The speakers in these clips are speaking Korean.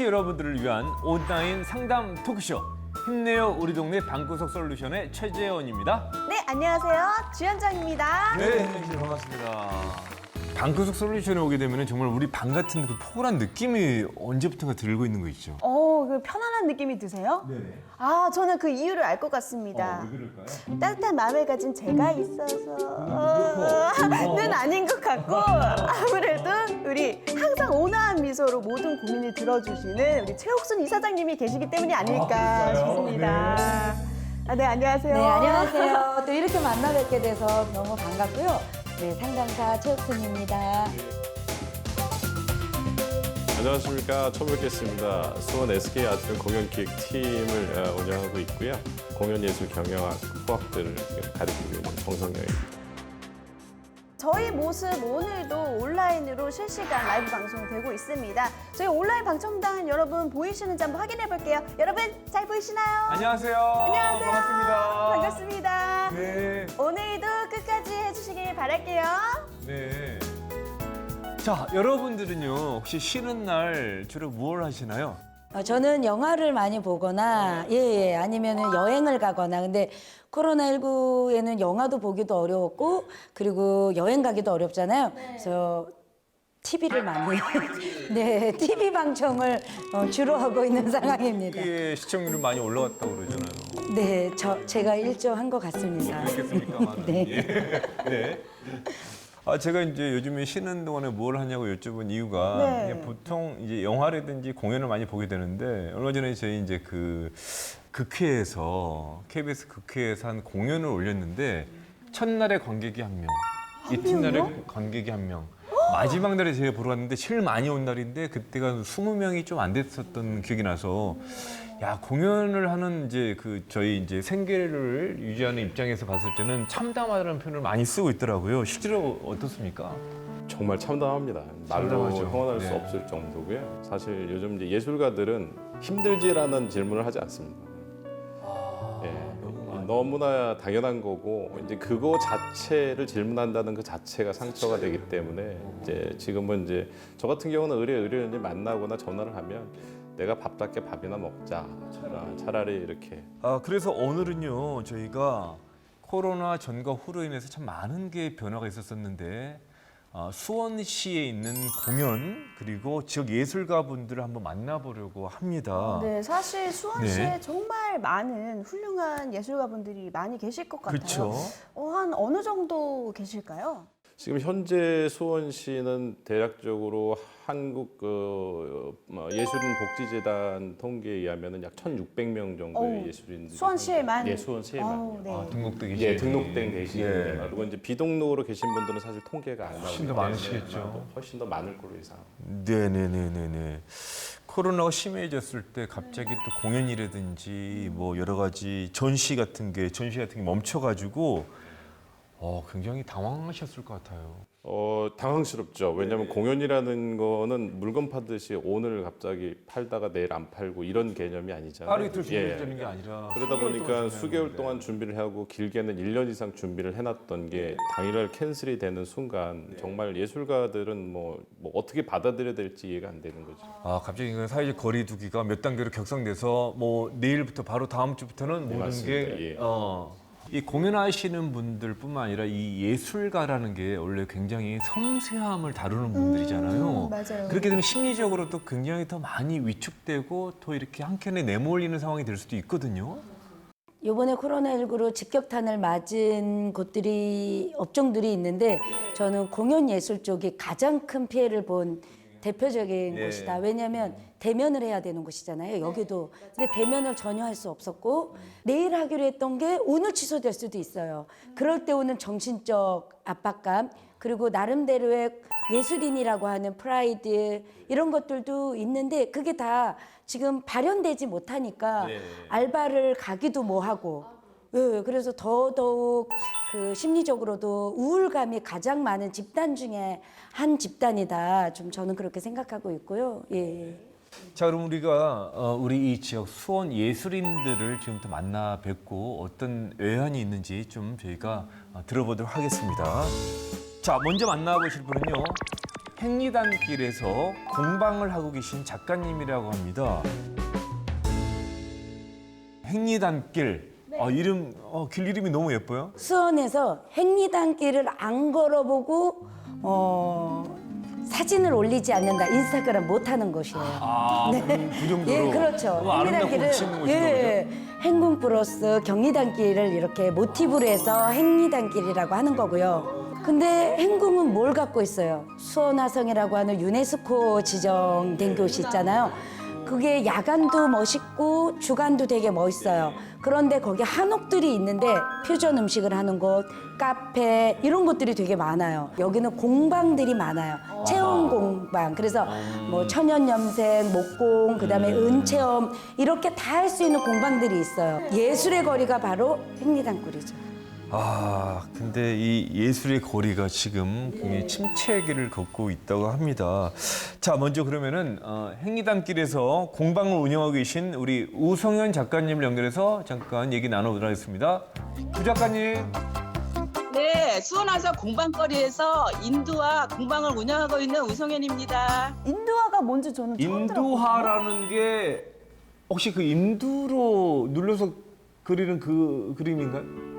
수원시 여러분들을 위한 온라인 상담 토크쇼 힘내요 우리 동네 방구석 솔루션의 최재원입니다. 네, 안녕하세요. 주현정입니다. 네, 반갑습니다. 방구석 솔루션에 오게 되면 정말 우리 방 같은 그 포근한 느낌이 언제부턴가 들고 있는 거 있죠. 어, 그 편안한 느낌이 드세요? 네네. 아, 저는 그 이유를 알 것 같습니다. 그럴까요? 따뜻한 마음을 가진 제가 있어서는 아닌 것 같고 아무래도 우리 항상 온화한 미소로 모든 고민을 들어주시는 우리 최옥순 이사장님이 계시기 때문이 아닐까 싶습니다. 아, 네, 안녕하세요. 네, 안녕하세요. 또 이렇게 만나 뵙게 돼서 너무 반갑고요. 네, 상담사 최옥순입니다. 안녕하십니까 처음 뵙겠습니다. 수원 SK 아트 공연 기획 팀을 어, 운영하고 있고요. 공연 예술 경영학 후학들을 가르치고 있는 정성영입니다. 저희 모습 오늘도 온라인으로 실시간 라이브 방송되고 있습니다. 저희 온라인 방청단 여러분 보이시는지 한번 확인해 볼게요. 여러분 잘 보이시나요? 안녕하세요. 안녕하세요. 반갑습니다. 반갑습니다. 네. 오늘도 끝까지 해주시길 바랄게요. 네. 자, 여러분들은요 혹시 쉬는 날 주로 무엇을 하시나요? 어, 저는 영화를 많이 보거나, 예, 예, 아니면 여행을 가거나, 근데 코로나19에는 영화도 보기도 어려웠고, 그리고 여행 가기도 어렵잖아요. 그래서 TV를 많이, 네, TV 방청을 어, 주로 하고 있는 상황입니다. 이게 시청률이 많이 올라왔다고 그러잖아요. 네, 저, 제가 일조한 것 같습니다. 그렇겠습니까? 네. 예. 네. 아 제가 이제 요즘에 쉬는 동안에 뭘 하냐고 여쭤본 이유가 네. 이게 보통 이제 영화라든지 공연을 많이 보게 되는데 얼마 전에 저희 이제 그 극회에서 KBS 극회에서 한 공연을 올렸는데 첫날에 관객이 한 명, 이튿날에 관객이 한 명. 마지막 날에 제가 보러 갔는데 제일 많이 온 날인데 그때가 20명이 좀 안 됐었던 기억이 나서 야 공연을 하는 이제 그 저희 이제 생계를 유지하는 입장에서 봤을 때는 참담하다는 표현을 많이 쓰고 있더라고요. 실제로 어떻습니까? 정말 참담합니다. 말로 참담하죠. 형언할 수 네. 없을 정도고요. 사실 요즘 이제 예술가들은 힘들지라는 질문을 하지 않습니다. 예, 너무나 당연한 거고 이제 그거 자체를 질문한다는 그 자체가 상처가 되기 때문에 이제 지금은 이제 저 같은 경우는 의뢰 의뢰인이 만나거나 전화를 하면 내가 밥답게 밥이나 먹자. 아, 차라리 이렇게. 아 그래서 오늘은요 저희가 코로나 전과 후로 인해서 참 많은 게 변화가 있었었는데 아, 수원시에 있는 공연 그리고 지역 예술가 분들을 한번 만나보려고 합니다. 네, 사실 수원시에 네. 정말 많은 훌륭한 예술가분들이 많이 계실 것 같아요. 그렇죠. 어, 한 어느 정도 계실까요? 지금 현재 수원시는 대략적으로 한국 그 어, 예술인 복지재단 통계에 의하면은 약 1,600명 정도의 어우, 예술인들이 수원시에만? 예, 수원시에만. 어우, 네. 아, 등록돼 계신 예, 등록된 계시는 예. 그리고 이제 비등록으로 계신 분들은 사실 통계가 안 나오기 훨씬 더 때문에 많으시겠죠. 아마도 훨씬 더 많을 걸로 예상. 네네네네네. 코로나가 심해졌을 때 갑자기 또 공연이라든지 뭐 여러 가지 전시 같은 게 전시 같은 게 멈춰가지고 어 굉장히 당황하셨을 것 같아요. 어 당황스럽죠. 왜냐하면 네. 공연이라는 거는 물건 팔듯이 오늘 갑자기 팔다가 내일 안 팔고 이런 개념이 아니잖아요. 하루 이틀 예. 준비되는 게 아니라 그러다 수개월 보니까 동안 수개월. 동안 준비를 하고 길게는 1년 이상 준비를 해놨던 게 당일날 캔슬이 되는 순간 네. 정말 예술가들은 뭐, 뭐 어떻게 받아들여야 될지 이해가 안 되는 거죠. 아 갑자기 그 사회적 거리두기가 몇 단계로 격상돼서 뭐 내일부터 바로 다음 주부터는 모든 맞습니다. 게 예. 어. 이 공연하시는 분들뿐만 아니라 이 예술가라는 게 원래 굉장히 섬세함을 다루는 분들이잖아요. 음, 맞아요. 그렇게 되면 심리적으로도 굉장히 더 많이 위축되고 또 이렇게 한켠에 내몰리는 상황이 될 수도 있거든요. 요번에 코로나19로 직격탄을 맞은 곳들이 업종들이 있는데 저는 공연 예술 쪽이 가장 큰 피해를 본 대표적인 예. 곳이다. 왜냐하면 대면을 해야 되는 곳이잖아요. 여기도. 근데 대면을 전혀 할 수 없었고 내일 하기로 했던 게 오늘 취소될 수도 있어요. 그럴 때 오는 정신적 압박감 그리고 나름대로의 예술인이라고 하는 프라이드 이런 것들도 있는데 그게 다 지금 발현되지 못하니까 네. 알바를 가기도 뭐하고 예, 그래서 더더욱 그 심리적으로도 우울감이 가장 많은 집단 중에 한 집단이다. 좀 저는 그렇게 생각하고 있고요. 예. 자 그럼 우리가 어, 우리 이 지역 수원 예술인들을 지금부터 만나 뵙고 어떤 외환이 있는지 좀 저희가 어, 들어보도록 하겠습니다. 자 먼저 만나보실 분은요 행리단길에서 공방을 하고 계신 작가님이라고 합니다. 행리단길. 아, 이름, 어, 길 이름이 너무 예뻐요. 수원에서 행리단길을 안 걸어보고 어, 사진을 올리지 않는다. 인스타그램 못 하는 곳이에요. 아, 그, 그 정도로. 예, 그렇죠. 아름답고 미치는 곳인 예, 행군 플러스 경리단길을 이렇게 모티브로 해서 행리단길이라고 하는 거고요. 근데 행궁은 뭘 갖고 있어요? 수원화성이라고 하는 유네스코 지정된 곳이 있잖아요. 그게 야간도 멋있고 주간도 되게 멋있어요. 그런데 거기 한옥들이 있는데 퓨전 음식을 하는 곳, 카페 이런 곳들이 되게 많아요. 여기는 공방들이 많아요. 체험 공방. 그래서 뭐 천연 염색, 목공, 그다음에 은체험 이렇게 다 할 수 있는 공방들이 있어요. 예술의 거리가 바로 행리단길이죠. 아, 근데 이 예술의 거리가 지금 굉장히 침체기를 걷고 있다고 합니다. 자, 먼저 그러면은 어, 행리단길에서 공방을 운영하고 계신 우리 우성현 작가님을 연결해서 잠깐 얘기 나눠보도록 하겠습니다. 우 작가님. 네, 수원화서 공방거리에서 인두와 공방을 운영하고 있는 우성현입니다. 인두화가 뭔지 저는 처음 들어봤거든요. 인두화라는 게 혹시 그 인두로 눌러서 그리는 그 그림인가요?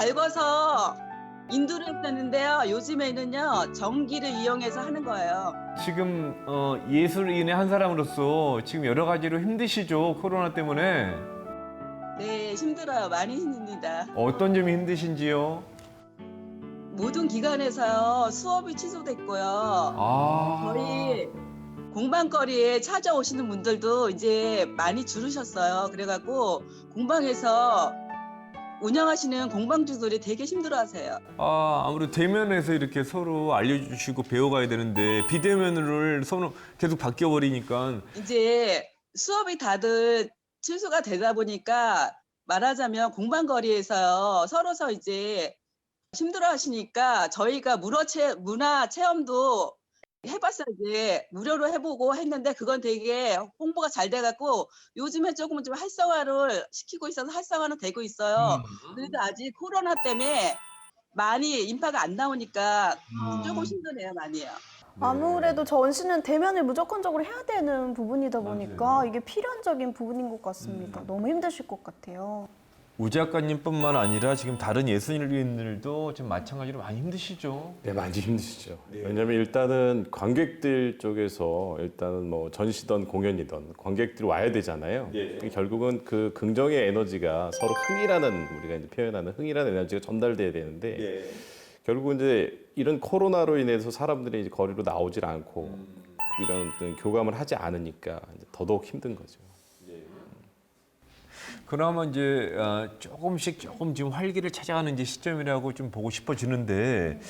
달궈서 인두를 했었는데요. 요즘에는요, 전기를 이용해서 하는 거예요. 지금 어, 예술인의 한 사람으로서 지금 여러 가지로 힘드시죠 코로나 때문에 네, 힘들어요. 많이 힘듭니다. 어떤 점이 힘드신지요? 모든 기관에서요, 수업이 취소됐고요. 아 저희 공방거리에 찾아오시는 분들도 이제 많이 줄으셨어요. 그래갖고 공방에서 운영하시는 공방주들이 되게 힘들어하세요. 아 아무래도 대면에서 이렇게 서로 알려주시고 배워가야 되는데 비대면을 서로 계속 바뀌어 버리니까 이제 수업이 다들 취소가 되다 보니까 말하자면 공방거리에서요 서로서 이제 힘들어 하시니까 저희가 문화, 체, 문화 체험도 해봤어요 이제 무료로 해보고 했는데 그건 되게 홍보가 잘 돼갖고 요즘에 조금 좀 활성화를 시키고 있어서 활성화는 되고 있어요. 그래도 아직 코로나 때문에 많이 인파가 안 나오니까 조금 힘드네요 많이요. 아무래도 전시는 대면을 무조건적으로 해야 되는 부분이다 보니까 맞아요. 이게 필연적인 부분인 것 같습니다. 너무 힘드실 것 같아요. 우 작가님뿐만 아니라 지금 다른 예술인들도 지금 마찬가지로 많이 힘드시죠? 네, 많이 힘드시죠. 왜냐하면 일단은 관객들 쪽에서 일단은 뭐 전시든 공연이든 관객들이 와야 되잖아요. 결국은 그 긍정의 에너지가 서로 흥이라는 우리가 이제 표현하는 흥이라는 에너지가 전달돼야 되는데 결국 이제 이런 코로나로 인해서 사람들이 이제 거리로 나오질 않고 이런 어떤 교감을 하지 않으니까 이제 더더욱 힘든 거죠. 그나마 이제 아, 조금씩 조금 지금 활기를 찾아가는 이제 시점이라고 좀 보고 싶어지는데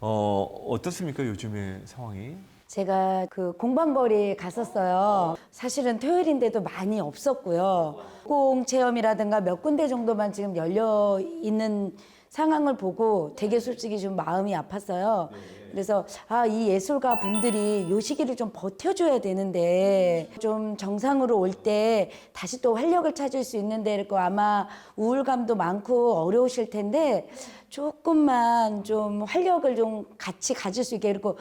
어, 어떻습니까 요즘의 상황이? 제가 그 공방거리에 갔었어요. 사실은 토요일인데도 많이 없었고요. 공 체험이라든가 몇 군데 정도만 지금 열려 있는 상황을 보고 되게 솔직히 좀 마음이 아팠어요. 그래서 아, 이 예술가 분들이 요 시기를 좀 버텨줘야 되는데 좀 정상으로 올 때 다시 또 활력을 찾을 수 있는데 그 아마 우울감도 많고 어려우실 텐데 조금만 좀 활력을 좀 같이 가질 수 있게 그리고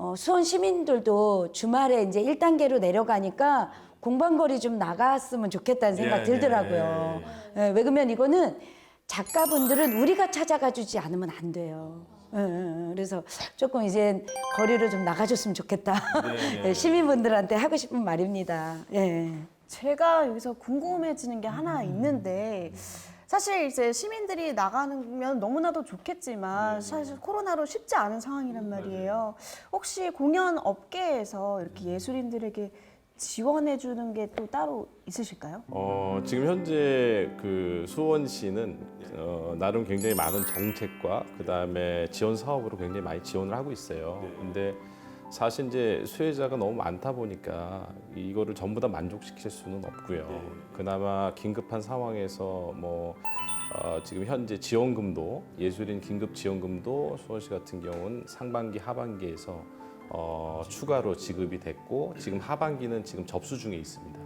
어, 수원 시민들도 주말에 이제 1단계로 내려가니까 공방거리 좀 나갔으면 좋겠다는 생각 예, 들더라고요. 예, 왜 그러면 이거는 작가분들은 우리가 찾아가 주지 않으면 안 돼요. 예, 예, 예. 그래서 조금 이제 거리를 좀 나가줬으면 좋겠다. 예, 시민분들한테 하고 싶은 말입니다. 예. 제가 여기서 궁금해지는 게 하나 있는데 사실 이제 시민들이 나가면 너무나도 좋겠지만 사실 코로나로 쉽지 않은 상황이란 말이에요. 혹시 공연 업계에서 이렇게 예술인들에게 지원해 주는 게 또 따로 있으실까요? 어, 지금 현재 그 수원시는 어, 나름 굉장히 많은 정책과 그 다음에 지원 사업으로 굉장히 많이 지원을 하고 있어요. 근데 사실 이제 수혜자가 너무 많다 보니까 이거를 전부 다 만족시킬 수는 없고요. 그나마 긴급한 상황에서 뭐 어, 지금 현재 지원금도 예술인 긴급 지원금도 수원시 같은 경우는 상반기 하반기에서 어, 추가로 지급이 됐고 지금 하반기는 지금 접수 중에 있습니다.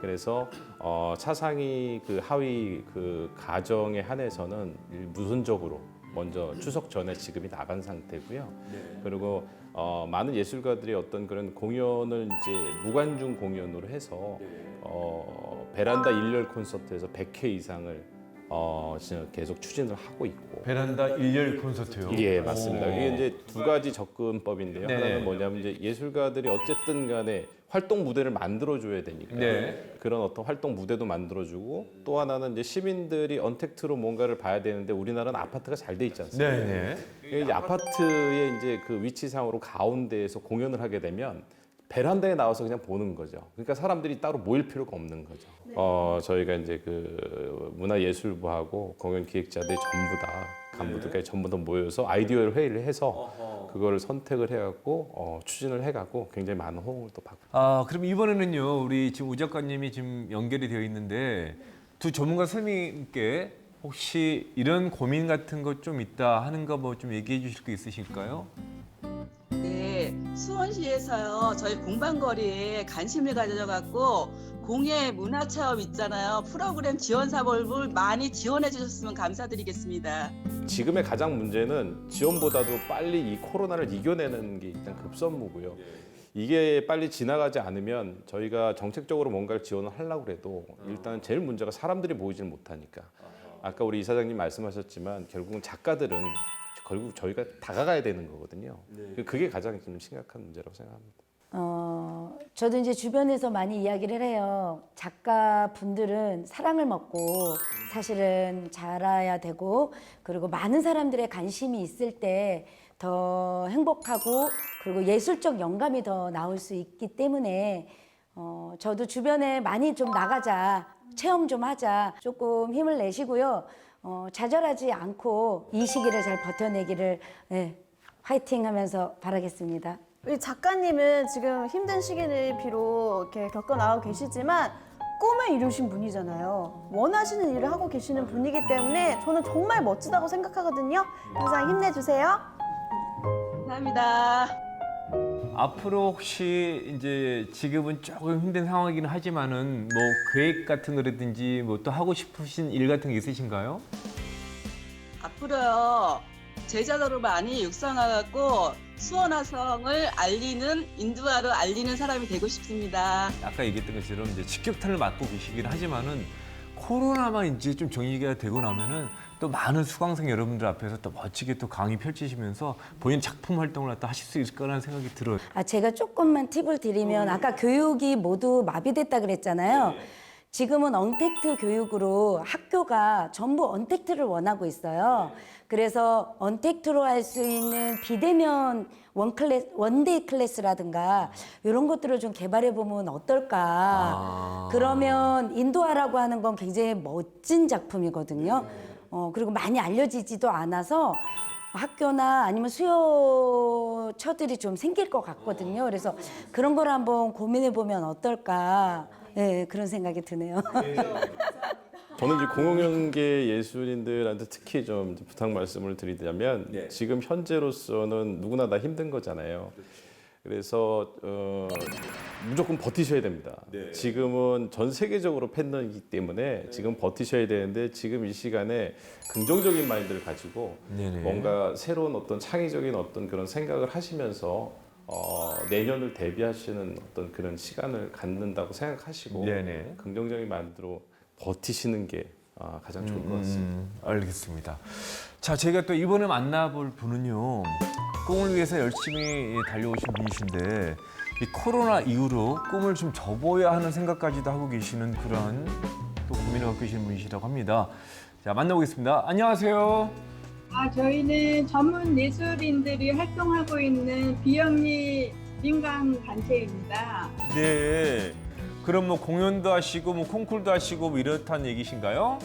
그래서 어, 차상위 그 하위 그 가정에 한해서는 무선적으로 먼저 추석 전에 지급이 나간 상태고요. 그리고 어, 많은 예술가들이 어떤 그런 공연을 이제 무관중 공연으로 해서 어, 베란다 일렬 콘서트에서 100회 이상을 어, 지금 계속 추진을 하고 있고. 베란다 일열 콘서트요. 예, 맞습니다. 이게 이제 두 가지 접근법인데요. 네네. 하나는 뭐냐면 이제 예술가들이 어쨌든 간에 활동 무대를 만들어 줘야 되니까 네. 그런 어떤 활동 무대도 만들어 주고 또 하나는 이제 시민들이 언택트로 뭔가를 봐야 되는데 우리나라는 아파트가 잘 돼 있지 않습니까? 네. 이게 이제 아파트의 이제 그 위치상으로 가운데에서 공연을 하게 되면 베란다에 나와서 그냥 보는 거죠. 그러니까 사람들이 따로 모일 필요가 없는 거죠. 어, 저희가 이제 그 문화예술부하고 공연 기획자들이 전부 다 간부들까지 전부 다 모여서 아이디어 회의를 해서 그거를 선택을 해갖고 어, 추진을 해갖고 굉장히 많은 호응을 또 받고. 아, 그럼 이번에는요. 우리 지금 우 작가님이 지금 연결이 되어 있는데 두 전문가 선생님께 혹시 이런 고민 같은 것 좀 있다 하는 거 뭐 좀 얘기해 주실 거 있으실까요? 네, 수원시에서요 저희 공방거리에 관심을 가져갖고 공예 문화 체험 있잖아요 프로그램 지원 사업을 많이 지원해 주셨으면 감사드리겠습니다. 지금의 가장 문제는 지원보다도 빨리 이 코로나를 이겨내는 게 일단 급선무고요. 이게 빨리 지나가지 않으면 저희가 정책적으로 뭔가를 지원을 하려고 해도 일단 제일 문제가 사람들이 모이지를 못하니까. 아까 우리 이사장님 말씀하셨지만 결국은 작가들은 결국 저희가 다가가야 되는 거거든요. 그게 가장 좀 심각한 문제라고 생각합니다. 어, 저도 이제 주변에서 많이 이야기를 해요. 작가 분들은 사랑을 먹고 사실은 자라야 되고 그리고 많은 사람들의 관심이 있을 때 더 행복하고 그리고 예술적 영감이 더 나올 수 있기 때문에 어, 저도 주변에 많이 좀 나가자, 체험 좀 하자, 조금 힘을 내시고요. 어, 좌절하지 않고 이 시기를 잘 버텨내기를 네, 화이팅 하면서 바라겠습니다. 우리 작가님은 지금 힘든 시기를 비록 이렇게 겪어 나가고 계시지만 꿈을 이루신 분이잖아요. 원하시는 일을 하고 계시는 분이기 때문에 저는 정말 멋지다고 생각하거든요. 항상 힘내주세요. 감사합니다. 앞으로 혹시 이제 지금은 조금 힘든 상황이긴 하지만은 뭐 계획 같은 거라든지 뭐 또 하고 싶으신 일 같은 게 있으신가요? 앞으로요 제자도를 많이 육성해갖고 수원화성을 알리는 인도화로 알리는 사람이 되고 싶습니다. 아까 얘기했던 것처럼 이제 직격탄을 맞고 계시긴 하지만은 코로나만 이제 좀 정리가 되고 나면은 또 많은 수강생 여러분들 앞에서 또 멋지게 또 강의 펼치시면서 본인 작품 활동을 또 하실 수 있을 거라는 생각이 들어요. 아, 제가 조금만 팁을 드리면 아까 교육이 모두 마비됐다 그랬잖아요. 지금은 언택트 교육으로 학교가 전부 언택트를 원하고 있어요. 그래서 언택트로 할 수 있는 비대면 원 클래스, 원데이 클래스라든가 이런 것들을 좀 개발해 보면 어떨까. 아. 그러면 인도하라고 하는 건 굉장히 멋진 작품이거든요. 어, 그리고 많이 알려지지도 않아서 학교나 아니면 수요처들이 좀 생길 것 같거든요. 그래서 그런 걸 한번 고민해 보면 어떨까. 네, 그런 생각이 드네요. 저는 이제 공공연계 예술인들한테 특히 좀 부탁 말씀을 드리자면 지금 현재로서는 누구나 다 힘든 거잖아요. 그래서 어, 무조건 버티셔야 됩니다. 지금은 전 세계적으로 팬덤이기 때문에 지금 버티셔야 되는데 지금 이 시간에 긍정적인 마인드를 가지고 네네. 뭔가 새로운 어떤 창의적인 어떤 그런 생각을 하시면서 어, 내년을 대비하시는 어떤 그런 시간을 갖는다고 생각하시고 네네. 긍정적인 마인드로 버티시는 게 아, 가장 좋을 것 같습니다. 음, 알겠습니다. 자, 제가 또 이번에 만나볼 분은요. 꿈을 위해서 열심히 달려오신 분이신데 이 코로나 이후로 꿈을 좀 접어야 하는 생각까지도 하고 계시는 그런 또 고민을 갖고 계시는 분이시라고 합니다. 자, 만나보겠습니다. 안녕하세요. 아, 저희는 전문 예술인들이 활동하고 있는 비영리 민간 단체입니다. 네. 그럼 뭐 공연도 하시고 뭐 콩쿨도 하시고 뭐 이렇다는 얘기신가요?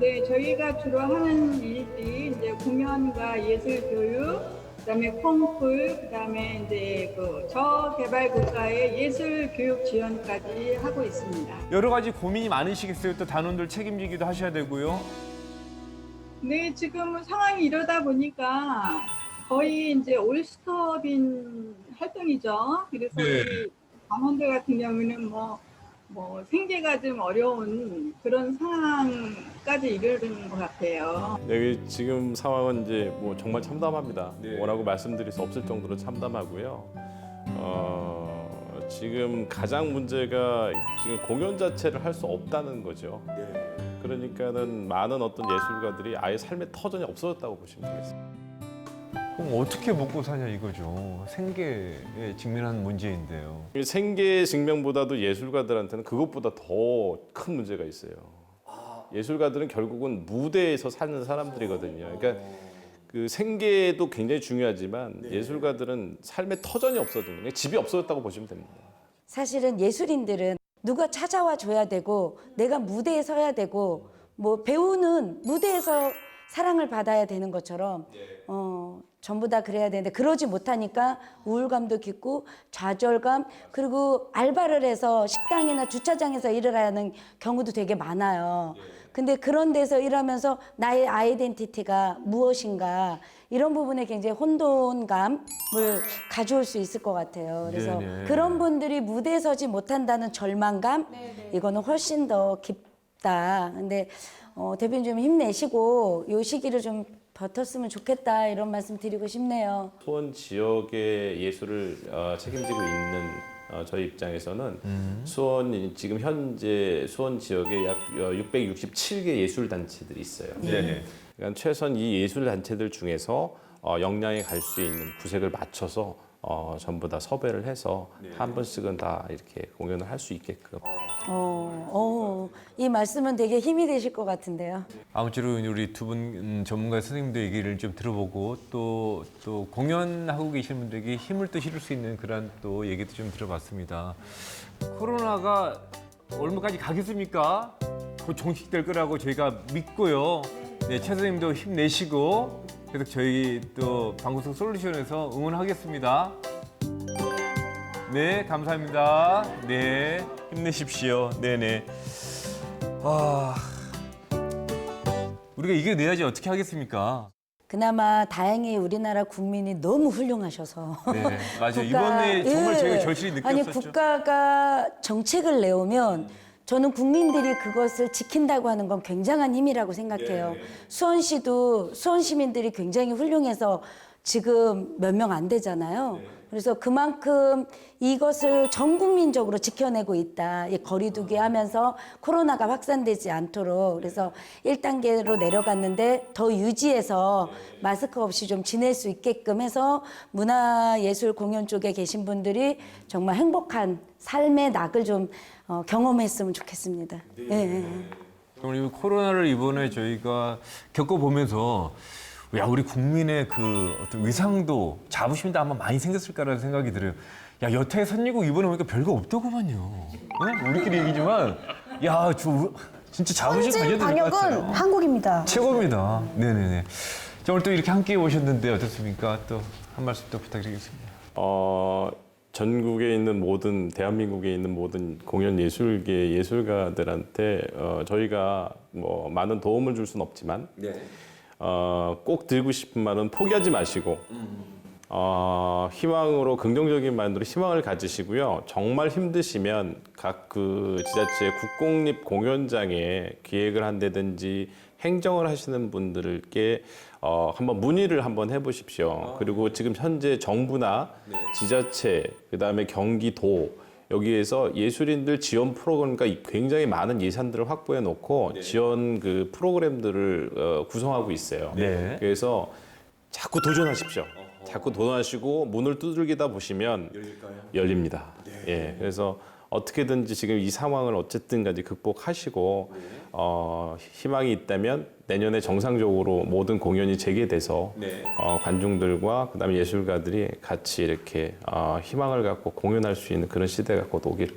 네, 저희가 주로 하는 일들이 이제 공연과 예술 교육, 그다음에 콩쿨, 그다음에 이제 그 저개발 국가의 예술 교육 지원까지 하고 있습니다. 여러 가지 고민이 많으시겠어요. 또 단원들 책임지기도 하셔야 되고요. 네, 지금 상황이 이러다 보니까 거의 이제 올스톱인 활동이죠. 그래서 네. 우리 강원도 같은 경우는 뭐, 뭐 생계가 좀 어려운 그런 상황까지 이르는 것 같아요. 여기 지금 상황은 이제 뭐 정말 참담합니다. 네. 뭐라고 말씀드릴 수 없을 정도로 참담하고요. 어, 지금 가장 문제가 지금 공연 자체를 할 수 없다는 거죠. 그러니까는 많은 어떤 예술가들이 아예 삶의 터전이 없어졌다고 보시면 되겠습니다. 그럼 어떻게 먹고 사냐 이거죠. 생계에 직면한 문제인데요. 이 생계 증명보다도 예술가들한테는 그것보다 더 큰 문제가 있어요. 예술가들은 결국은 무대에서 사는 사람들이거든요. 그러니까 그 생계도 굉장히 중요하지만 예술가들은 삶의 터전이 없어진 거예요. 집이 없어졌다고 보시면 됩니다. 사실은 예술인들은 누가 찾아와 줘야 되고 내가 무대에 서야 되고 뭐 배우는 무대에서 사랑을 받아야 되는 것처럼 어 전부 다 그래야 되는데 그러지 못하니까 우울감도 깊고 좌절감 그리고 알바를 해서 식당이나 주차장에서 일을 하는 경우도 되게 많아요. 근데 그런 데서 일하면서 나의 아이덴티티가 무엇인가 이런 부분에 굉장히 혼돈감을 가져올 수 있을 것 같아요. 그래서 네네. 그런 분들이 무대에 서지 못한다는 절망감 이거는 훨씬 더 깊다. 근데 어, 대표님 좀 힘내시고 이 시기를 좀 버텼으면 좋겠다 이런 말씀 드리고 싶네요. 수원 지역의 예술을 어, 책임지고 있는 어, 저희 입장에서는 수원 지금 현재 수원 지역에 약 667개 예술 단체들이 있어요. 네. 그러니까 최선 이 예술 단체들 중에서 어, 역량에 갈 수 있는 구색을 맞춰서 어, 전부 다 섭외를 해서 한 번씩은 다 이렇게 공연을 할 수 있게끔 어, 어, 이 말씀은 되게 힘이 되실 것 같은데요. 아무쪼록 우리 두 분 전문가 선생님들 얘기를 좀 들어보고 또, 또 공연하고 계신 분들에게 힘을 또 실을 수 있는 그런 또 얘기도 좀 들어봤습니다. 코로나가 얼마까지 가겠습니까? 곧 종식될 거라고 저희가 믿고요. 네, 최 선생님도 힘내시고 계속 저희 또 방구석 솔루션에서 응원하겠습니다. 네, 감사합니다. 네, 힘내십시오. 네네. 아, 우리가 이겨내야지 어떻게 하겠습니까? 그나마 다행히 우리나라 국민이 너무 훌륭하셔서 네, 맞아요. 이번에 정말 저희가 절실히 느꼈었죠. 아니 국가가 정책을 내오면 저는 국민들이 그것을 지킨다고 하는 건 굉장한 힘이라고 생각해요. 네. 수원시도 수원 시민들이 굉장히 훌륭해서 지금 몇 명 안 되잖아요. 네. 그래서 그만큼 이것을 전 국민적으로 지켜내고 있다. 이 거리두기 하면서 코로나가 확산되지 않도록. 그래서 1단계로 내려갔는데 더 유지해서 마스크 없이 좀 지낼 수 있게끔 해서 문화예술 공연 쪽에 계신 분들이 정말 행복한 삶의 낙을 좀 어, 경험했으면 좋겠습니다. 예, 예. 우리 코로나를 이번에 저희가 겪어보면서 야 우리 국민의 그 어떤 위상도 자부심도 아마 많이 생겼을까라는 생각이 들어요. 야 여태 선진국 이번에 보니까 별거 없더구만요. 네? 우리끼리 얘기지만 야 저 진짜 자부심 가져야 될것 방역은 같아요. 한국입니다. 최고입니다. 네네네. 자 오늘 또 이렇게 함께 오셨는데 어떻습니까? 또 한 말씀 또 부탁드리겠습니다. 어, 전국에 있는 모든 대한민국에 있는 모든 공연 예술계 예술가들한테 어, 저희가 뭐 많은 도움을 줄 수는 없지만 어, 꼭 들고 싶은 말은 포기하지 마시고 어, 희망으로 긍정적인 마인드로 희망을 가지시고요. 정말 힘드시면 각 그 지자체 국공립 공연장에 기획을 한다든지 행정을 하시는 분들께 어, 한번 문의를 한번 해보십시오. 그리고 지금 현재 정부나 지자체, 그 다음에 경기도 여기에서 예술인들 지원 프로그램과 굉장히 많은 예산들을 확보해 놓고 지원 그 프로그램들을 어, 구성하고 있어요. 네. 그래서 자꾸 도전하십시오. 자꾸 도전하시고 문을 두들기다 보시면 열립니다. 예, 그래서 어떻게든지 지금 이 상황을 어쨌든까지 극복하시고 어, 희망이 있다면 내년에 정상적으로 모든 공연이 재개돼서 어, 관중들과 그다음에 예술가들이 같이 이렇게 어, 희망을 갖고 공연할 수 있는 그런 시대가 곧 오기를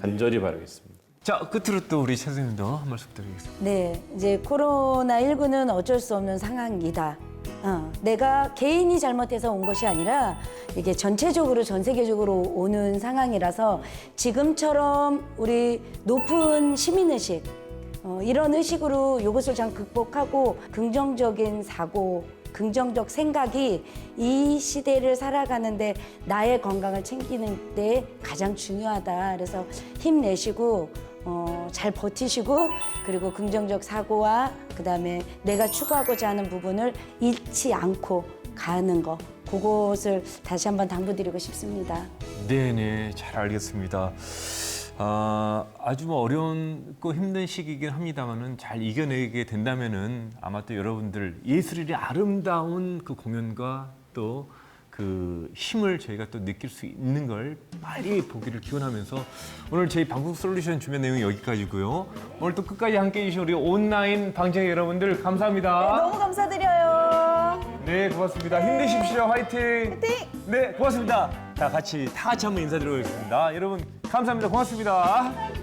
간절히 바라겠습니다. 자 끝으로 또 우리 최 선생님도 한 말씀 부탁드리겠습니다. 네, 이제 코로나19는 어쩔 수 없는 상황이다. 어, 내가 개인이 잘못해서 온 것이 아니라 이게 전체적으로 전 세계적으로 오는 상황이라서 지금처럼 우리 높은 시민의식 어, 이런 의식으로 이것을 잘 극복하고 긍정적인 사고 긍정적 생각이 이 시대를 살아가는데 나의 건강을 챙기는 데 가장 중요하다. 그래서 힘내시고 어, 잘 버티시고 그리고 긍정적 사고와 그다음에 내가 추구하고자 하는 부분을 잃지 않고 가는 거 그것을 다시 한번 당부드리고 싶습니다. 네네 잘 알겠습니다. 아, 아주 뭐 어려운 고 힘든 시기이긴 합니다만은 잘 이겨내게 된다면은 아마 또 여러분들 예술의 아름다운 그 공연과 또 그 힘을 저희가 또 느낄 수 있는 걸 빨리 보기를 기원하면서 오늘 저희 방송 솔루션 주변 내용이 여기까지고요. 오늘 또 끝까지 함께해 주신 우리 온라인 방청 여러분들 감사합니다. 너무 감사드려요. 네, 고맙습니다. 힘내십시오. 화이팅. 화이팅! 네, 고맙습니다. 다 같이 다 같이 한번 인사드리겠습니다. 여러분 감사합니다. 고맙습니다.